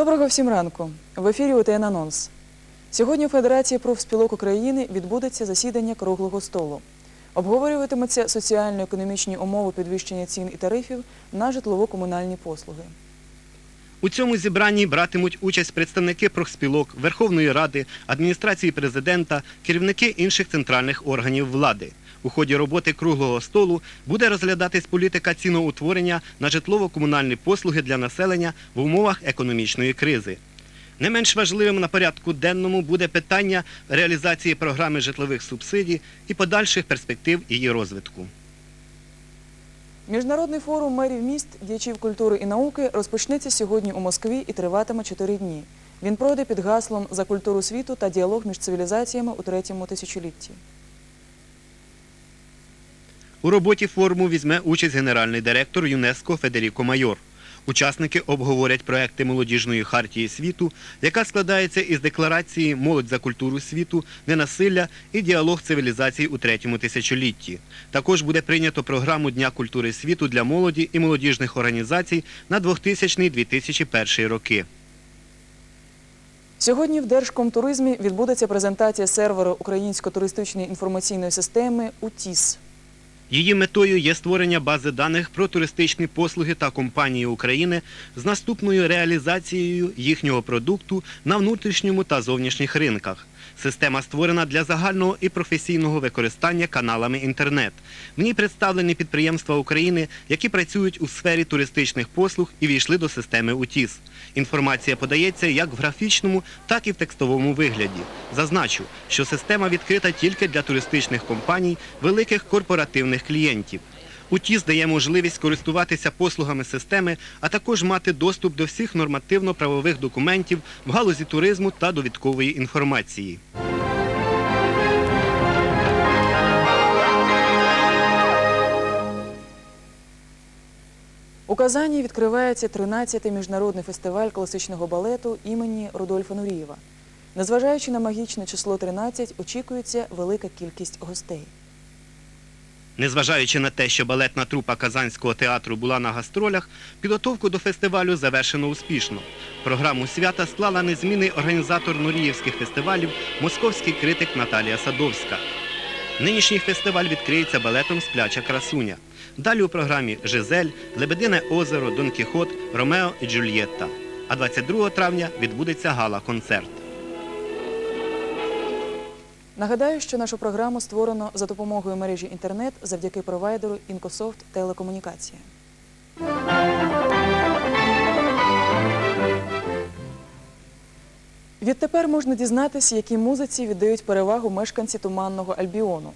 Доброго всім ранку. В ефірі УТН Анонс. Сьогодні у Федерації профспілок України відбудеться засідання круглого столу. Обговорюватимуться соціально-економічні умови підвищення цін і тарифів на житлово-комунальні послуги. У цьому зібранні братимуть участь представники профспілок, Верховної Ради, адміністрації президента, керівники інших центральних органів влади. У ході роботи круглого столу буде розглядатись політика ціноутворення на житлово-комунальні послуги для населення в умовах економічної кризи. Не менш важливим на порядку денному буде питання реалізації програми житлових субсидій і подальших перспектив її розвитку. Міжнародний форум мерів міст, діячів культури і науки розпочнеться сьогодні у Москві і триватиме чотири дні. Він пройде під гаслом за культуру світу та діалог між цивілізаціями у третьому тисячолітті. У роботі форуму візьме участь генеральний директор ЮНЕСКО Федеріко Майор. Учасники обговорять проекти молодіжної хартії світу, яка складається із декларації Молодь за культуру світу, ненасилля і діалог цивілізацій у третьому тисячолітті. Також буде прийнято програму Дня культури світу для молоді і молодіжних організацій на 2000-2001 роки. Сьогодні в Держкомтуризмі відбудеться презентація серверу Українсько-туристичної інформаційної системи УТІС. Її метою є створення бази даних про туристичні послуги та компанії України з наступною реалізацією їхнього продукту на внутрішньому та зовнішніх ринках. Система створена для загального і професійного використання каналами інтернет. В ній представлені підприємства України, які працюють у сфері туристичних послуг і війшли до системи УТІС. Інформація подається як в графічному, так і в текстовому вигляді. Зазначу, що система відкрита тільки для туристичних компаній, великих корпоративних клієнтів. УТІС дає можливість користуватися послугами системи, а також мати доступ до всіх нормативно-правових документів в галузі туризму та довідкової інформації. У Казані відкривається 13-й міжнародний фестиваль класичного балету імені Рудольфа Нурієва. Незважаючи на магічне число 13, очікується велика кількість гостей. Незважаючи на те, що балетна трупа Казанського театру була на гастролях, підготовку до фестивалю завершено успішно. Програму свята склала незмінний організатор Нуріївських фестивалів, московський критик Наталія Садовська. Нинішній фестиваль відкриється балетом Спляча красуня. Далі у програмі Жизель, Лебедине озеро, Дон Кіхот, Ромео і Джульєтта. А 22 травня відбудеться гала-концерт. Нагадаю, що нашу програму створено за допомогою мережі інтернет завдяки провайдеру Інкософт Телекомунікація. Відтепер можна дізнатися, якій музиці віддають перевагу мешканці туманного Альбіону.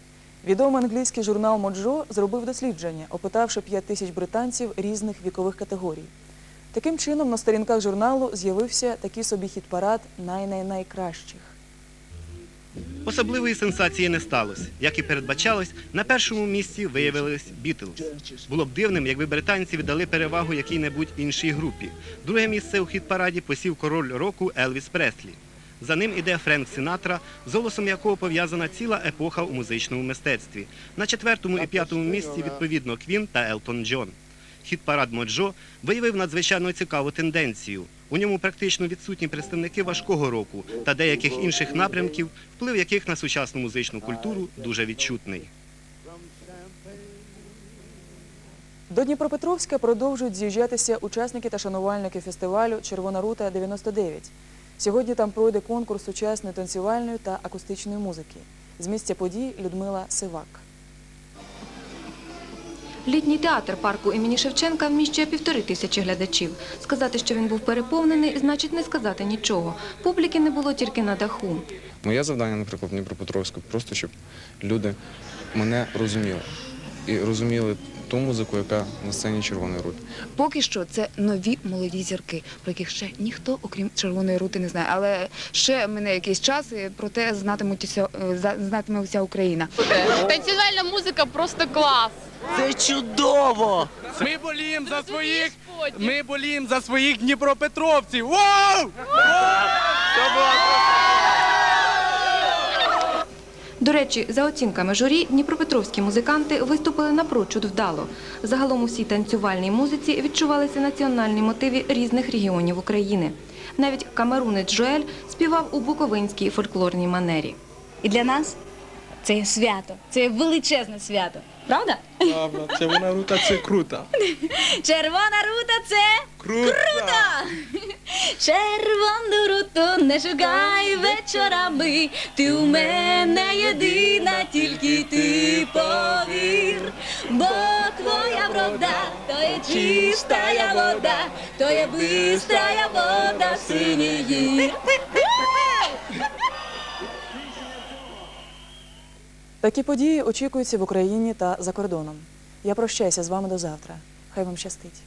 Відомий англійський журнал Моджо зробив дослідження, опитавши 5 тисяч британців різних вікових категорій. Таким чином, на сторінках журналу з'явився такий собі хіт-парад най-най-найкращих. Особливої сенсації не сталося. Як і передбачалось, на першому місці виявились Бітлз. Було б дивним, якби британці віддали перевагу якій-небудь іншій групі. Друге місце у хіт-параді посів король року Елвіс Преслі. За ним іде Френк Сінатра, з голосом якого пов'язана ціла епоха у музичному мистецтві. На четвертому і п'ятому місці відповідно Квін та Елтон Джон. Хіт-парад Моджо виявив надзвичайно цікаву тенденцію. У ньому практично відсутні представники важкого року та деяких інших напрямків, вплив яких на сучасну музичну культуру дуже відчутний. До Дніпропетровська продовжують з'їжджатися учасники та шанувальники фестивалю Червона рута 99. Сьогодні там пройде конкурс сучасної танцювальної та акустичної музики. З місця подій Людмила Сивак. Літній театр парку імені Шевченка вміщує півтори тисячі глядачів. Сказати, що він був переповнений, значить не сказати нічого. Публіки не було тільки на даху. Моє завдання, наприклад, в Дніпропетровську, просто щоб люди мене розуміли. І розуміли ту музику, яка на сцені Червоної рути. Поки що це нові молоді зірки, про яких ще ніхто, окрім червоної рути, не знає. Але ще мене якийсь час, і про те знатимуть уся, е, знатиме вся Україна. Танцювальна музика просто клас. Це чудово! Ми боліємо за своїх, ми боліємо за своїх дніпропетровців. Вау! До речі, за оцінками журі, дніпропетровські музиканти виступили напрочуд вдало. Загалом у всій танцювальній музиці відчувалися національні мотиви різних регіонів України. Навіть камерунець Джоель співав у буковинській фольклорній манері. І для нас це є свято, це є величезне свято. Правда? Правда, червона рута це круто. Червона рута це Круто! червону руту не шукай вечорами. Ти у мене єдина, тільки ти повір. Бо твоя врода, то є чистая вода, то є бистрая вода синії. Такі події очікуються в Україні та за кордоном. Я прощаюся з вами до завтра. Хай вам щастить.